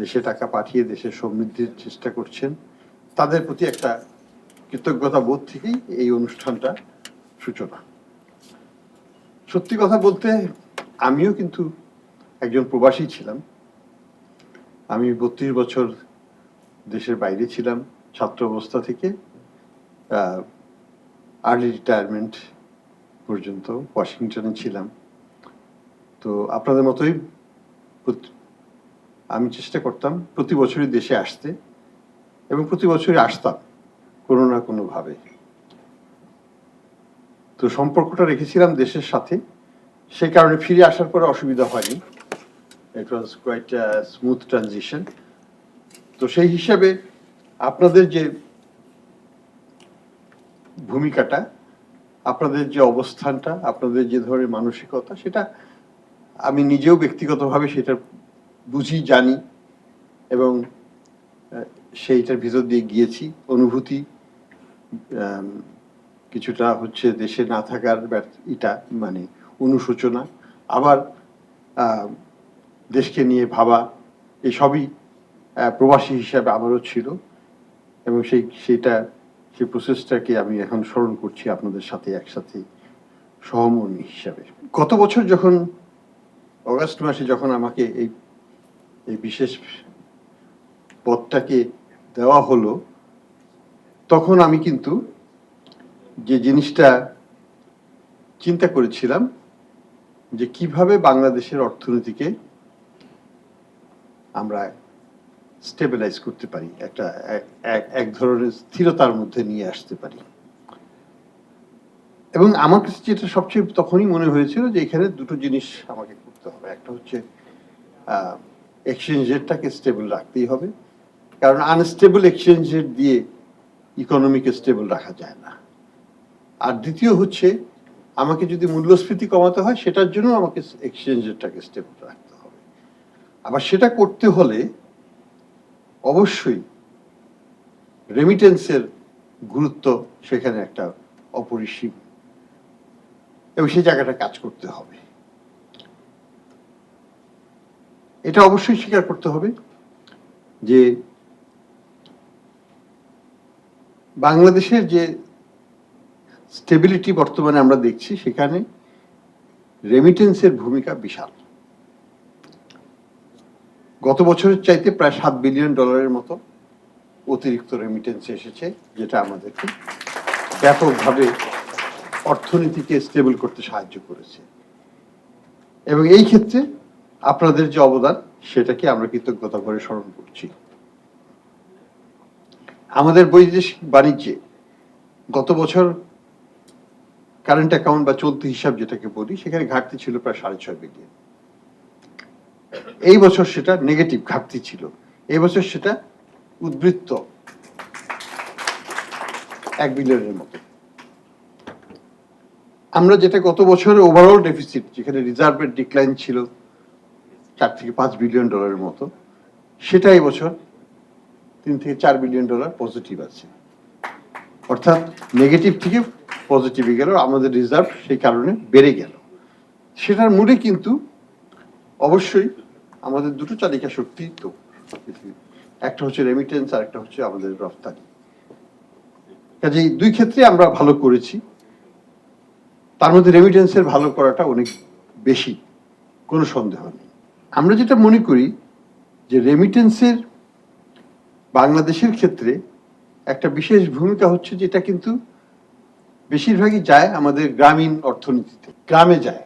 দেশে টাকা পাঠিয়ে দেশের সমৃদ্ধির চেষ্টা করছেন। তাদের প্রতি একটা কৃতজ্ঞতা বোধ থেকেই এই অনুষ্ঠানটা সূচনা। সত্যি কথা বলতে, আমিও কিন্তু একজন প্রবাসী ছিলাম। আমি বত্রিশ বছর দেশের বাইরে ছিলাম, ছাত্র অবস্থা থেকে আর্লি রিটায়ারমেন্ট পর্যন্ত ওয়াশিংটনে ছিলাম। তো আপনাদের মতোই আমি চেষ্টা করতাম প্রতি বছরই দেশে আসতে এবং প্রতি বছরই আসতাম কোনো না কোনোভাবে। তো সম্পর্কটা রেখেছিলাম দেশের সাথে। সেই কারণে ফিরে আসার পরে অসুবিধা হয়নি। It was quite smooth transition তো সেই হিসাবে আপনাদের যে ভূমিকাটা, আপনাদের যে অবস্থানটা, আপনাদের যে ধরনের মানসিকতা, সেটা আমি নিজেও ব্যক্তিগতভাবে সেটা বুঝি, জানি এবং সেইটার ভিতর দিয়ে গিয়েছি। অনুভূতি কিছুটা হচ্ছে দেশে না থাকার ইটা মানে অনুশোচনা। আবার দেশকে নিয়ে ভাবা এই সবই প্রবাসী হিসাবে আমারও ছিল এবং সেই সেটা সেই প্রসেসটাকে আমি এখন স্মরণ করছি আপনাদের সাথে একসাথে সহমর্মী হিসাবে। গত বছর যখন, অগাস্ট মাসে যখন আমাকে এই এই বিশেষ পদটাকে দেওয়া হলো, তখন আমি কিন্তু যে জিনিসটা চিন্তা করেছিলাম যে কীভাবে বাংলাদেশের অর্থনীতিকে আমরা স্টেবিলাইজ করতে পারি, একটা এক- ধরনের স্থিরতার মধ্যে নিয়ে আসতে পারি। এবং আমার কাছে যেটা সবচেয়ে তখনই মনে হয়েছিল যে এখানে দুটো জিনিস আমাকে করতে হবে। একটা হচ্ছে এক্সচেঞ্জ রেটটাকে স্টেবল রাখতেই হবে। কারণ আনস্টেবল এক্সচেঞ্জ রেট দিয়ে ইকোনমিকে স্টেবল রাখা যায় না। আর দ্বিতীয় হচ্ছে, আমাকে যদি মূল্যস্ফীতি কমাতে হয়, সেটার জন্য আমাকে এক্সচেঞ্জ রেটটাকে স্টেবল রাখতে হবে। আবার সেটা করতে হলে অবশ্যই রেমিটেন্সের গুরুত্ব সেখানে একটা অপরিসীম। এবং সেই জায়গাটা কাজ করতে হবে। এটা অবশ্যই স্বীকার করতে হবে যে বাংলাদেশের যে স্টেবিলিটি বর্তমানে আমরা দেখছি, সেখানে রেমিটেন্সের ভূমিকা বিশাল। গত বছরের চাইতে প্রায় সাত বিলিয়ন ডলারের মতো অতিরিক্ত রেমিটেন্স এসেছে, যেটা আমাদেরকে ব্যাপকভাবে অর্থনীতিকে স্টেবল করতে সাহায্য করেছে। এবং এই ক্ষেত্রে আপনাদের যে অবদান, সেটাকে আমরা কৃতজ্ঞতা করে স্মরণ করছি। আমাদের বৈদেশিক বাণিজ্যে গত বছর কারেন্ট অ্যাকাউন্ট বা চলতি হিসাব যেটাকে বলি, সেখানে ঘাটতি ছিল প্রায় সাড়ে ছয় বিলিয়ন এই বছর সেটা নেগেটিভ ঘাটতি ছিল। এই বছর সেটা উদ্বৃত্ত এক বিলিয়নের মতো। আমরা যেটা গত বছরের ওভারঅল ডেফিসিট যেখানে রিজার্ভের ডিক্লাইন ছিল চার থেকে পাঁচ বিলিয়ন ডলারের মতো। সেটা এই বছর তিন থেকে চার বিলিয়ন ডলার পজিটিভ আছে। অর্থাৎ নেগেটিভ থেকে পজিটিভে গেল, আমাদের রিজার্ভ সেই কারণে বেড়ে গেল। সেটার মূলে কিন্তু অবশ্যই আমাদের দুটো চালিকা শক্তি তো। একটা হচ্ছে রেমিটেন্স আর একটা হচ্ছে আমাদের রফতানি। কাজেই দুই ক্ষেত্রে আমরা ভালো করেছি। তার মধ্যে রেমিটেন্সের ভালো করাটা অনেক বেশি, কোনো সন্দেহ নেই। আমরা যেটা মনে করি যে রেমিটেন্সের বাংলাদেশের ক্ষেত্রে একটা বিশেষ ভূমিকা হচ্ছে যেটা কিন্তু বেশিরভাগই যায় আমাদের গ্রামীণ অর্থনীতিতে, গ্রামে যায়।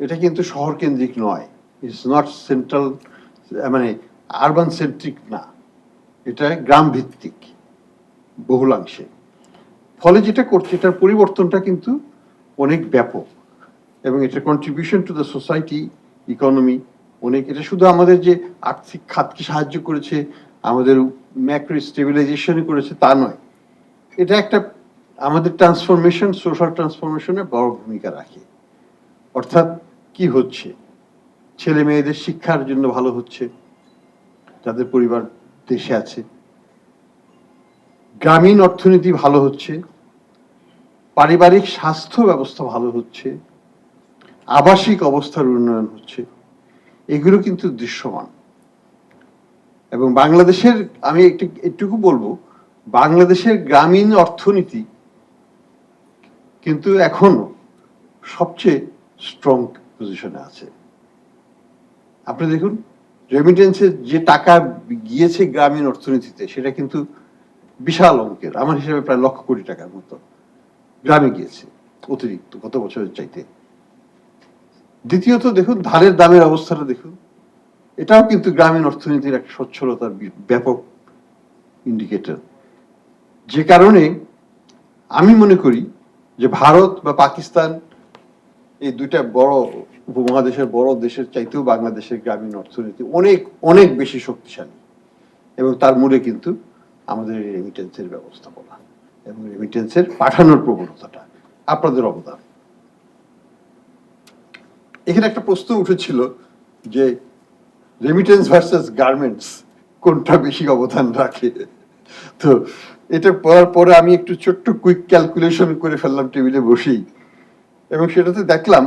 এটা কিন্তু শহর কেন্দ্রিক নয়। ইটস নট সেন্ট্রাল মানে আরবান সেন্ট্রিক না। এটা গ্রাম ভিত্তিক বহুলাংশে। ফলে যেটা করছে, এটার পরিবর্তনটা কিন্তু অনেক ব্যাপক এবং এটার contribution to the society economy অনেক এটা শুধু আমাদের যে আর্থিক খাতকে সাহায্য করেছে, আমাদের ম্যাক্রো স্টেবিলাইজেশনই করেছে, তা নয়। এটা একটা আমাদের ট্রান্সফরমেশন সোশ্যাল ট্রান্সফরমেশনে বড় ভূমিকা রাখে। অর্থাৎ কি হচ্ছে? ছেলে মেয়েদের শিক্ষার জন্য ভালো হচ্ছে যাদের পরিবার দেশে আছে। গ্রামীণ অর্থনীতি ভালো হচ্ছে, পারিবারিক স্বাস্থ্য ব্যবস্থা ভালো হচ্ছে আবাসিক অবস্থার উন্নয়ন হচ্ছে। এগুলো কিন্তু দৃশ্যমান। এবং বাংলাদেশের, আমি একটু, একটুকু বলব, বাংলাদেশের গ্রামীণ অর্থনীতি কিন্তু এখনও সবচেয়ে স্ট্রং পজিশনে আছে। আপনি দেখুন রেমিটেন্সের যে টাকা গিয়েছে গ্রামীণ অর্থনীতিতে, সেটা কিন্তু বিশাল অঙ্কের। আমার হিসাবে প্রায় লক্ষ কোটি টাকার মতো গ্রামে গিয়েছে অতিরিক্ত, গত বছরের চাইতে। দ্বিতীয়ত দেখুন, ধানের দামের অবস্থাটা দেখুন। এটাও কিন্তু গ্রামীণ অর্থনীতির একটা সচ্ছলতার ব্যাপক ইন্ডিকেটর যে কারণে আমি মনে করি যে ভারত বা পাকিস্তান এই দুইটা বড় উপমহাদেশের বড় দেশের চাইতেও বাংলাদেশের গ্রামীণ অর্থনীতি অনেক অনেক বেশি শক্তিশালী। এবং তার মূলে কিন্তু আমাদের রেমিটেন্সের ব্যবস্থাপনা এবং রেমিটেন্সের পাঠানোর প্রবণতাটা। আপনাদের অবদান। এখানে একটা প্রশ্ন উঠেছিল যে রেমিটেন্স ভার্সেস গার্মেন্টস কোনটা বেশি অবদান রাখে? তো এটা পড়ার পরে আমি একটু ছোট্ট কুইক ক্যালকুলেশন করে ফেললাম টেবিলে বসেই। এবং সেটাতে দেখলাম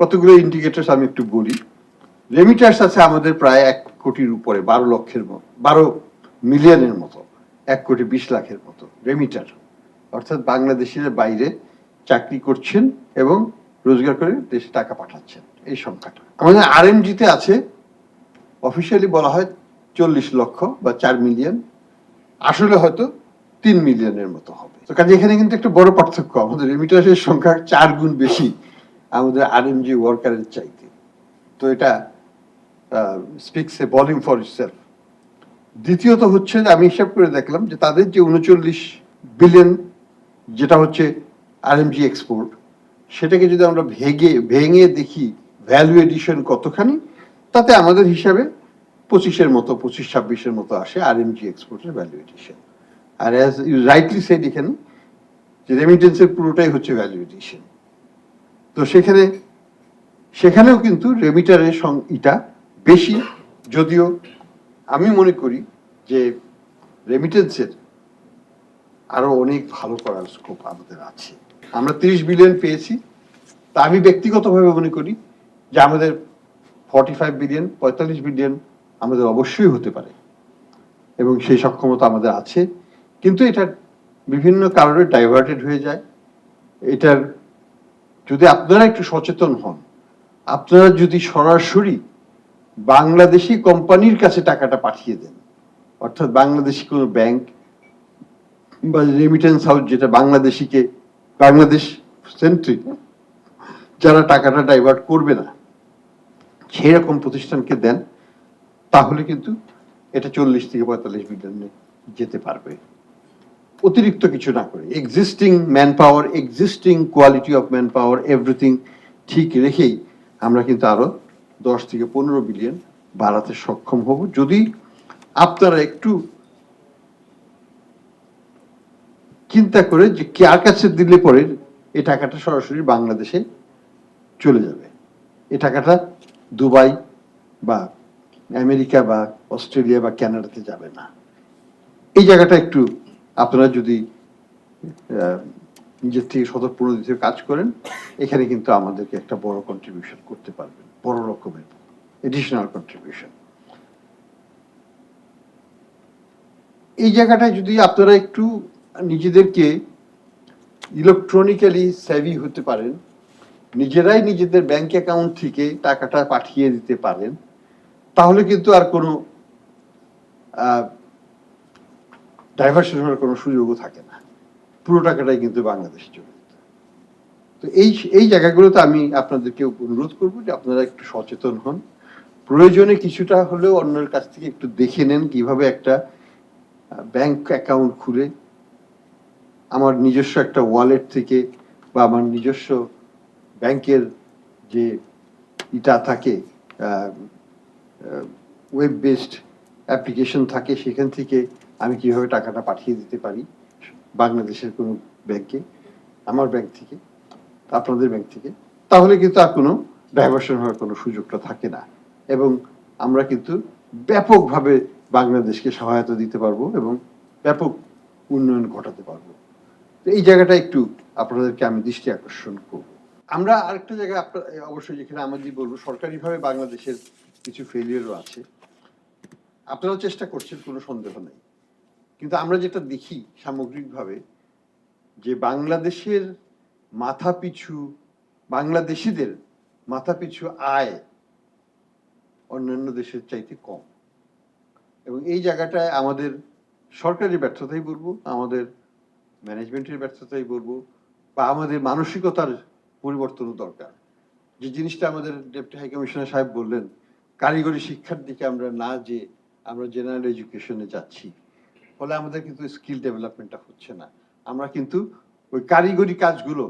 কতগুলো ইন্ডিকেটার্স আমি একটু বলি। রেমিটার্স আছে আমাদের প্রায় এক কোটির উপরে, বারো লক্ষের মতো বারো মিলিয়নের মতো, এক কোটি বিশ লাখের মতো রেমিটার অর্থাৎ বাংলাদেশের বাইরে চাকরি করছেন এবং রোজগার করে দেশে টাকা পাঠাচ্ছেন। এই সংখ্যাটা। আমাদের আরএমজিতে আছে অফিসিয়ালি বলা হয় চল্লিশ লক্ষ বা চার মিলিয়ন। আসলে হয়তো তিন মিলিয়নের মতো হবে। তো কাজে এখানে কিন্তু একটা বড় পার্থক্য। আমাদের রেমিটার্সের সংখ্যা চার গুণ বেশি আমাদের আর আরএমজি ওয়ার্কারের চাইতে। তো এটা speaks a volume for itself দ্বিতীয়ত হচ্ছে, আমি হিসাব করে দেখলাম যে তাদের যে উনচল্লিশ বিলিয়ন যেটা হচ্ছে আর আরএমজি এক্সপোর্ট সেটাকে যদি আমরা ভেঙে ভেঙে দেখি ভ্যালু এডিশন কতখানি, তাতে আমাদের হিসাবে পঁচিশের মতো, পঁচিশ, ছাব্বিশের মতো আসে আরএমজি এক্সপোর্টের ভ্যালু এডিশন আর অ্যাজ ইউ রাইটলি সেড এখানে, যে রেমিটেন্সের পুরোটাই হচ্ছে ভ্যালু এডিশন তো সেখানে, সেখানেও কিন্তু রেমিটারের সং, ইটা বেশি, যদিও আমি মনে করি যে রেমিটেন্সের আরও অনেক ভালো করার স্কোপ আমাদের আছে। আমরা তিরিশ বিলিয়ন পেয়েছি। তা আমি ব্যক্তিগতভাবে মনে করি যে আমাদের ফর্টি ফাইভ বিলিয়ন পঁয়তাল্লিশ বিলিয়ন আমাদের অবশ্যই হতে পারে। এবং সেই সক্ষমতা আমাদের আছে। কিন্তু এটা বিভিন্ন কারণে ডাইভার্টেড হয়ে যায়। এটার যদি আপনারা একটু সচেতন হন, আপনারা যদি সরাসরি বাংলাদেশি কোম্পানির কাছে টাকাটা পাঠিয়ে দেন, অর্থাৎ বাংলাদেশি কোনো ব্যাংক বা রেমিটেন্স হাউস যেটা বাংলাদেশিকে বাংলাদেশ সেন্ট্রিক যারা টাকাটা ডাইভার্ট করবে না সেই রকম প্রতিষ্ঠানকে দেন, তাহলে কিন্তু এটা চল্লিশ থেকে পঁয়তাল্লিশ বিলিয়নে যেতে পারবে। অতিরিক্ত কিছু না করে existing manpower existing quality of manpower everything ঠিক রেখেই আমরা কিন্তু আরও দশ থেকে পনেরো বিলিয়ন বাড়াতে সক্ষম হব। যদি আপনারা একটু চিন্তা করে যে কার কাছে দিলে পরে এই টাকাটা সরাসরি বাংলাদেশে চলে যাবে। এই টাকাটা দুবাই বা আমেরিকা বা অস্ট্রেলিয়া বা কানাডাতে যাবে না। এই জায়গাটা একটু আপনারা যদি নিজের থেকে স্বতঃপ্রণোদিত কাজ করেন, এখানে কিন্তু আমাদেরকে একটা বড় কন্ট্রিবিউশন করতে পারবেন। বড় রকমের এডিশনাল কন্ট্রিবিউশন এই জায়গাটায় যদি আপনারা একটু নিজেদেরকে ইলেকট্রনিক্যালি সেভি হতে পারেন, নিজেরাই নিজেদের ব্যাংক অ্যাকাউন্ট থেকে টাকাটা পাঠিয়ে দিতে পারেন, তাহলে কিন্তু আর কোনো ডাইভার্সন হওয়ার কোনো সুযোগও থাকে না। পুরো টাকাটাই কিন্তু বাংলাদেশে চলে তো এই এই জায়গাগুলোতে আমি আপনাদেরকে অনুরোধ করব যে আপনারা একটু সচেতন হন। প্রয়োজনে কিছুটা হলেও অন্যের কাছ থেকে একটু দেখে নেন কীভাবে একটা ব্যাংক অ্যাকাউন্ট খুলে আমার নিজস্ব একটা ওয়ালেট থেকে বা আমার নিজস্ব ব্যাংকের যে ইটা থাকে ওয়েব বেসড অ্যাপ্লিকেশন থাকে, সেখান থেকে আমি কীভাবে টাকাটা পাঠিয়ে দিতে পারি বাংলাদেশের কোনো ব্যাংকে, আমার ব্যাংক থেকে, আপনাদের ব্যাংক থেকে, তাহলে কিন্তু আর কোনো ডাইভার্সন হওয়ার কোনো সুযোগটা থাকে না। এবং আমরা কিন্তু ব্যাপকভাবে বাংলাদেশকে সহায়তা দিতে পারব এবং ব্যাপক উন্নয়ন ঘটাতে পারব। তো এই জায়গাটা একটু আপনাদেরকে আমি দৃষ্টি আকর্ষণ করব। আমরা আরেকটা জায়গায় আপনার অবশ্যই যেখানে আমাদের বলব, সরকারিভাবে বাংলাদেশের কিছু ফেলিয়ারও আছে। আপনারা চেষ্টা করছেন, কোনো সন্দেহ নেই। কিন্তু আমরা যেটা দেখি সামগ্রিকভাবে, যে বাংলাদেশের মাথা পিছু বাংলাদেশিদের মাথা পিছু আয় অন্যান্য দেশের চাইতে কম। এবং এই জায়গাটায় আমাদের সরকারি ব্যর্থতাই বলব, আমাদের ম্যানেজমেন্টের ব্যর্থতাই বলব, বা আমাদের মানসিকতার পরিবর্তনও দরকার। যে জিনিসটা আমাদের ডেপুটি হাই কমিশনার সাহেব বললেন, কারিগরি শিক্ষার দিকে আমরা না যে আমরা জেনারেল এডুকেশনে যাচ্ছি। ফলে আমাদের কিন্তু স্কিল ডেভেলপমেন্টটা হচ্ছে না। আমরা কিন্তু ওই কারিগরি কাজগুলো,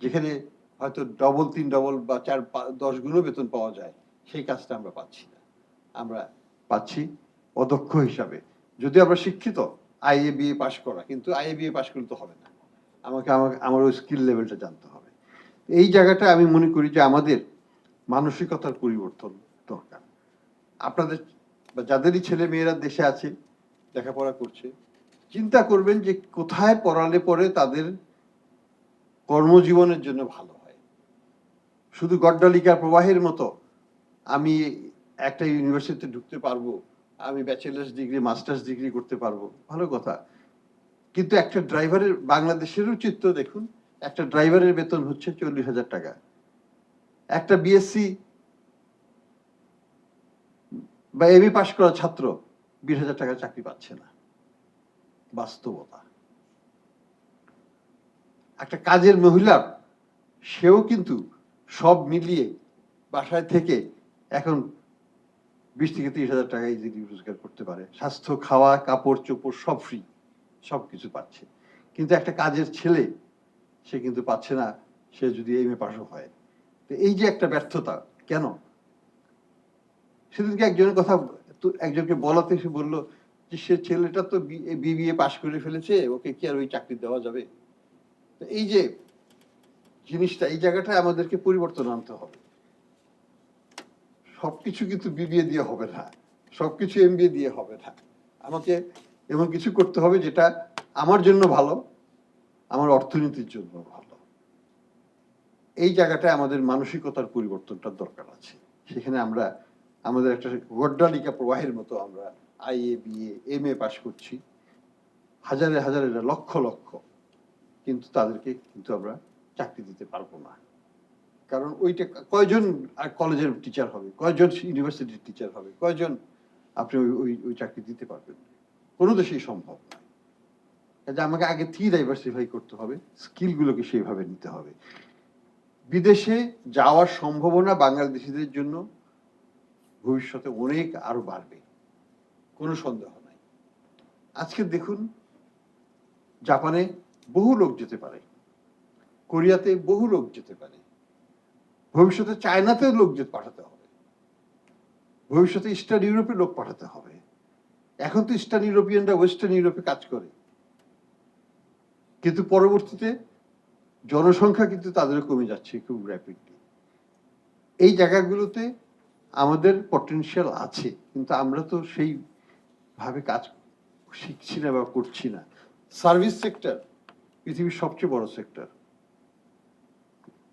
যেখানে হয়তো ডবল তিন ডবল বা চার দশ গুণও বেতন পাওয়া যায়, সেই কাজটা আমরা পাচ্ছি না। আমরা পাচ্ছি অদক্ষ হিসাবে। যদি আমরা শিক্ষিত আইএ বিএ পাশ করা। কিন্তু আইএ বিএ পাশ করলে তো হবে না। আমাকে আমাকে, আমার ওই স্কিল লেভেলটা জানতে হবে। এই জায়গাটা আমি মনে করি যে আমাদের মানসিকতার পরিবর্তন দরকার। আপনাদের বা যাদেরই ছেলে মেয়েরা দেশে আছে, লেখাপড়া করছে, চিন্তা করবেন যে কোথায় পড়ালে পরে তাদের কর্মজীবনের জন্য ভালো হয়। শুধু গড্ডালিকার প্রবাহের মতো আমি একটা ইউনিভার্সিটিতে ঢুকতে পারব আমি ব্যাচেলার্স ডিগ্রি মাস্টার্স ডিগ্রি করতে পারব। ভালো কথা। কিন্তু একটা ড্রাইভারের বাংলাদেশেরও চিত্র দেখুন, একটা ড্রাইভারের বেতন হচ্ছে চল্লিশ হাজার টাকা। একটা বিএসসি বা এমএ পাশ করা ছাত্র বিশ হাজার টাকা চাকরি পাচ্ছে না। বাস্তবতা। একটা কাজের মহিলা, সেও কিন্তু সব মিলিয়ে বাসায় থেকে এখন বিশ থেকে তিরিশ হাজার টাকায় ইজিলি রোজগার করতে পারে, স্বাস্থ্য, খাওয়া, কাপড়, চোপড়, সব ফ্রি সব কিছু পাচ্ছে। কিন্তু একটা কাজের ছেলে, সে কিন্তু পাচ্ছে না, সে যদি এম এ পাশও হয়। তো এই যে একটা ব্যর্থতা, কেন? সেদিনকে একজনের কথা, তো একজনকে বলাতে সে বলল যে, সে ছেলেটা তো বিবিএ পাশ করে ফেলেছে, ওকে কি আর ওই চাকরি দেওয়া যাবে? তো এই যে জিনিসটা, এই জায়গাটায় আমাদেরকে পরিবর্তন আনতে হবে। সবকিছু কিন্তু বিবিএ দিয়ে হবে না। সবকিছু এমবিএ দিয়ে হবে না। আমাকে এমন কিছু করতে হবে যেটা আমার জন্য ভালো, আমার অর্থনীতির জন্য ভালো। এই জায়গাটায় আমাদের মানসিকতার পরিবর্তনটা দরকার আছে। সেখানে আমরা, আমাদের একটা গড্ডালিকা প্রবাহের মতো আমরা I IA, BA M A পাশ করছি। হাজারে হাজারে, লক্ষ লক্ষ। কিন্তু তাদেরকে কিন্তু আমরা চাকরি দিতে পারব না। কারণ ওইটা কয়জন কলেজের টিচার হবে? কয়জন ইউনিভার্সিটির টিচার হবে? কয়জন আপনি ওই ওই ওই চাকরি দিতে পারবেন? কোনো দেশেই সম্ভব নয় কাজে আমাকে আগে থেকে ডাইভার্সিফাই করতে হবে স্কিলগুলোকে সেইভাবে নিতে হবে। বিদেশে যাওয়ার সম্ভাবনা বাংলাদেশিদের জন্য ভবিষ্যতে অনেক আরও বাড়বে। কোনো সন্দেহ নাই। আজকে দেখুন, জাপানে বহু লোক যেতে পারে। কোরিয়াতে বহু লোক যেতে পারে। ভবিষ্যতে চায়নাতেও লোক যেতে পাঠাতে হবে। ভবিষ্যতে ইস্টার্ন ইউরোপে লোক পাঠাতে হবে। এখন তো ইস্টার্ন ইউরোপিয়ানরা ওয়েস্টার্ন ইউরোপে কাজ করে। কিন্তু পরবর্তীতে জনসংখ্যা কিন্তু তাদের কমে যাচ্ছে খুব র্যাপিডলি এই জায়গাগুলোতে আমাদের পটেনশিয়াল আছে, কিন্তু আমরা তো সেই ভাবে কাজ শিখছি না বা করছি না। সার্ভিস সেক্টর পৃথিবীর সবচেয়ে বড় সেক্টর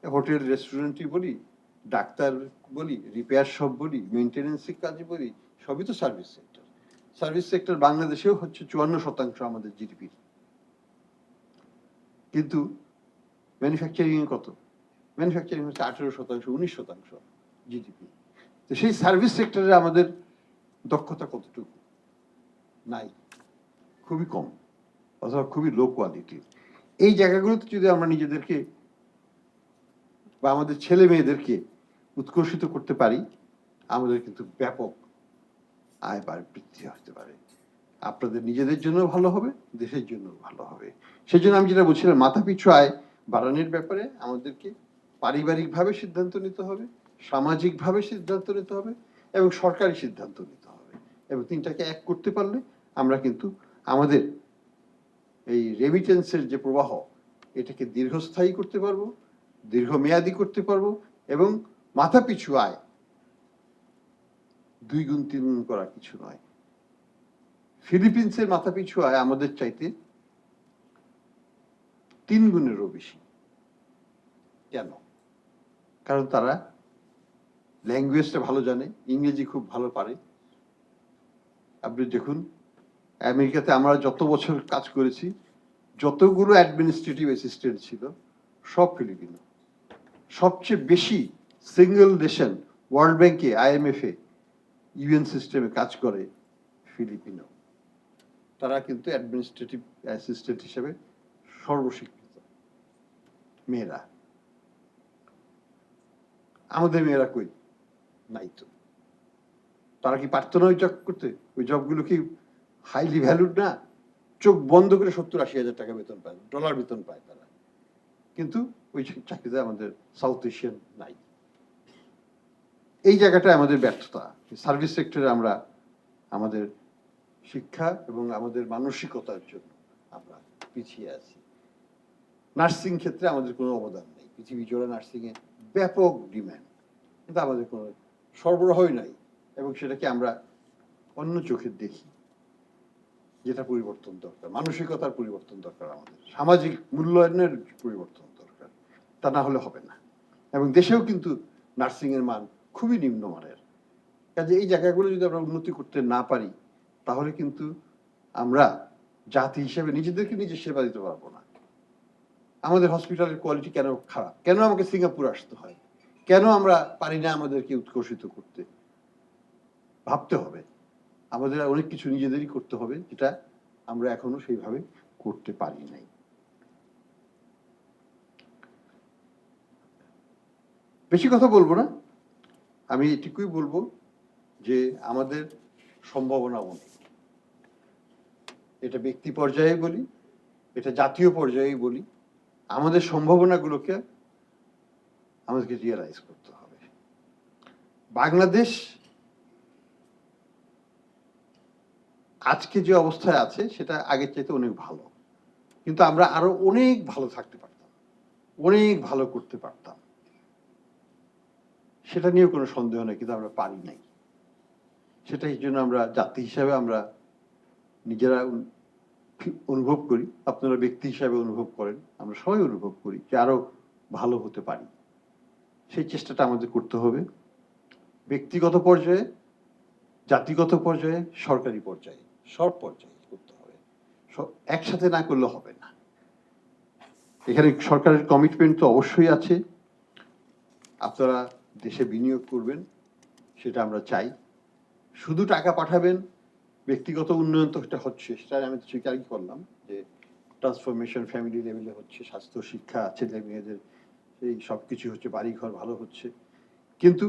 হোটেল, রেস্টুরেন্টই বলি, ডাক্তার বলি রিপেয়ার শপ বলি মেনটেন্যান্সের কাজ বলি, সবই তো সার্ভিস সেক্টর সার্ভিস সেক্টর বাংলাদেশেও হচ্ছে চুয়ান্ন শতাংশ আমাদের জিডিপির কিন্তু ম্যানুফ্যাকচারিং কত? ম্যানুফ্যাকচারিং হচ্ছে আঠেরো শতাংশ, উনিশ শতাংশ জিডিপি তো সেই সার্ভিস সেক্টরে আমাদের দক্ষতা কতটুকু? নাই। খুবই কম, অথবা খুবই লো কোয়ালিটির এই জায়গাগুলোতে যদি আমরা নিজেদেরকে বা আমাদের ছেলে মেয়েদেরকে উৎকর্ষিত করতে পারি, আমাদের কিন্তু ব্যাপক আয় বার বৃদ্ধি হতে পারে। আপনাদের নিজেদের জন্য ভালো হবে, দেশের জন্য ভালো হবে। সেই জন্য আমি যেটা বলছিলাম মাথা পিছু আয় বাড়ানোর ব্যাপারে আমাদেরকে পারিবারিকভাবে সিদ্ধান্ত নিতে হবে, সামাজিকভাবে সিদ্ধান্ত নিতে হবে এবং সরকারি সিদ্ধান্ত নিতে হবে। এবং তিনটাকে এক করতে পারলে আমরা কিন্তু আমাদের এই রেমিটেন্সের যে প্রবাহ, এটাকে দীর্ঘস্থায়ী করতে পারব। দীর্ঘমেয়াদী করতে পারব এবং মাথা পিছু আয় দুই গুণ, তিন গুণ করা কিছু নয়। ফিলিপিন্সের মাথা পিছু আয় আমাদের চাইতে তিন গুণেরও বেশি। কেন? কারণ তারা ল্যাঙ্গুয়েজটা ভালো জানে, ইংরেজি খুব ভালো পারে। আপনি দেখুন, আমেরিকাতে আমরা যত বছর কাজ করেছি, যতগুলো অ্যাডমিনিস্ট্রেটিভ অ্যাসিস্ট্যান্ট ছিল, সব ফিলিপিনো। সবচেয়ে বেশি সিঙ্গেল নেশন ওয়ার্ল্ড ব্যাংকে আইএমএফ ইউএন সিস্টেমে কাজ করে ফিলিপিনো তারা কিন্তু অ্যাডমিনিস্ট্রেটিভ অ্যাসিস্ট্যান্ট হিসেবে সর্বস্বীকৃত মেয়েরা। আমাদের মেয়েরা কই? নাই তো। তারা কি পারতো না ওই জব করতে? ওই জবগুলো কি হাইলি ভ্যালুড না? চোখ বন্ধ করে সত্তর আশি হাজার টাকা বেতন পায় ডলার বেতন পায় তারা। কিন্তু ওই চাকরিতে আমাদের সাউথ এশিয়ান নাই। এই জায়গাটা আমাদের ব্যর্থতা। সার্ভিস সেক্টরে আমরা আমাদের শিক্ষা এবং আমাদের মানসিকতার জন্য আমরা পিছিয়ে আছি। নার্সিং ক্ষেত্রে আমাদের কোনো অবদান নেই। পৃথিবী জোড়া নার্সিং এ ব্যাপক ডিম্যান্ড কিন্তু আমাদের কোনো সরবরাহই নাই এবং সেটাকে আমরা অন্য চোখে দেখি। যেটা পরিবর্তন দরকার, মানসিকতার পরিবর্তন দরকার আমাদের, সামাজিক মূল্যায়নের পরিবর্তন দরকার, তা না হলে হবে না। এবং দেশেও কিন্তু নার্সিং এর মান খুবই নিম্নমানের। কাজে এই জায়গাগুলো যদি আমরা উন্নতি করতে না পারি, তাহলে কিন্তু আমরা জাতি হিসেবে নিজেদেরকে নিজে সেবা দিতে পারব না। আমাদের হসপিটালের কোয়ালিটি কেন খারাপ? কেন আমাকে সিঙ্গাপুর আসতে হয়? কেন আমরা পারি না আমাদেরকে উৎকর্ষিত করতে? ভাবতে হবে। আমাদের অনেক কিছু নিজেদেরই করতে হবে, যেটা আমরা এখনও সেইভাবে করতে পারি নাই। বেশি কথা বলব না। আমি এটুকুই বলব যে আমাদের সম্ভাবনা অনেক। এটা ব্যক্তি পর্যায়ে বলি, এটা জাতীয় পর্যায়ে বলি, আমাদের সম্ভাবনাগুলোকে আমাদেরকে রিয়েলাইজ করতে হবে। বাংলাদেশ আজকে যে অবস্থায় আছে, সেটা আগের চাইতে অনেক ভালো। কিন্তু আমরা আরও অনেক ভালো থাকতে পারতাম। অনেক ভালো করতে পারতাম। সেটা নিয়ে কোনো সন্দেহ নেই, কিন্তু আমরা পারি নাই। সেটাই জন্য আমরা জাতি হিসাবে আমরা নিজেরা অনুভব করি। আপনারা ব্যক্তি হিসাবে অনুভব করেন। আমরা সবাই অনুভব করি যে আরও ভালো হতে পারি। সেই চেষ্টাটা আমাদের করতে হবে। ব্যক্তিগত পর্যায়ে, জাতিগত পর্যায়ে, সরকারি পর্যায়ে। সব পর্যায়ে করতে হবে। একসাথে না করলে হবে না। এখানে সরকারের কমিটমেন্ট তো অবশ্যই আছে। আপনারা দেশে বিনিয়োগ করবেন, সেটা আমরা চাই। শুধু টাকা পাঠাবেন, ব্যক্তিগত উন্নয়ন তো এটা হচ্ছে, সেটা আমি তো স্বীকারই করলাম যে ট্রান্সফরমেশন ফ্যামিলি লেভেলে হচ্ছে, স্বাস্থ্য, শিক্ষা ছেলে মেয়েদের, এই সব কিছু হচ্ছে, বাড়িঘর ভালো হচ্ছে। কিন্তু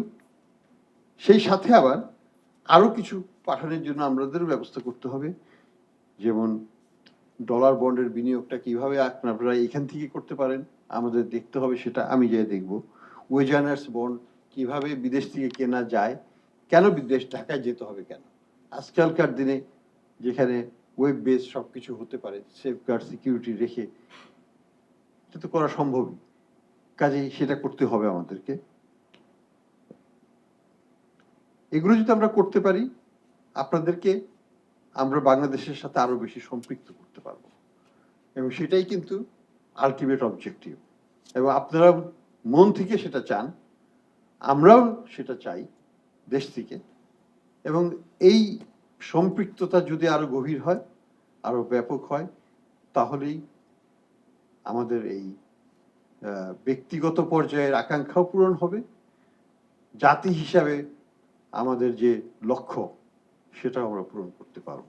সেই সাথে আবার আরও কিছু পাঠানোর জন্য আমাদেরও ব্যবস্থা করতে হবে। যেমন ডলার বন্ডের বিনিয়োগটা কীভাবে আপনারা এখান থেকে করতে পারেন, আমাদের দেখতে হবে সেটা আমি যে দেখব। ওয়েজানার্স বন্ড কীভাবে বিদেশ থেকে কেনা যায়, কেন বিদেশ ঢাকায় যেতে হবে কেন? আজকালকার দিনে যেখানে ওয়েব বেস সব কিছু হতে পারে সেফগার্ড সিকিউরিটি রেখে তো করা সম্ভবই। কাজেই সেটা করতে হবে আমাদেরকে। এগুলো যদি আমরা করতে পারি আপনাদেরকে আমরা বাংলাদেশের সাথে আরও বেশি সম্পৃক্ত করতে পারব। এবং সেটাই কিন্তু আলটিমেট অবজেক্টিভ এবং আপনারা মন থেকে সেটা চান, আমরাও সেটা চাই দেশ থেকে। এবং এই সম্পৃক্ততা যদি আরও গভীর হয়, আরও ব্যাপক হয়, তাহলেই আমাদের এই ব্যক্তিগত পর্যায়ের আকাঙ্ক্ষাও পূরণ হবে। জাতি হিসাবে আমাদের যে লক্ষ্য সেটা আমরা পূরণ করতে পারব।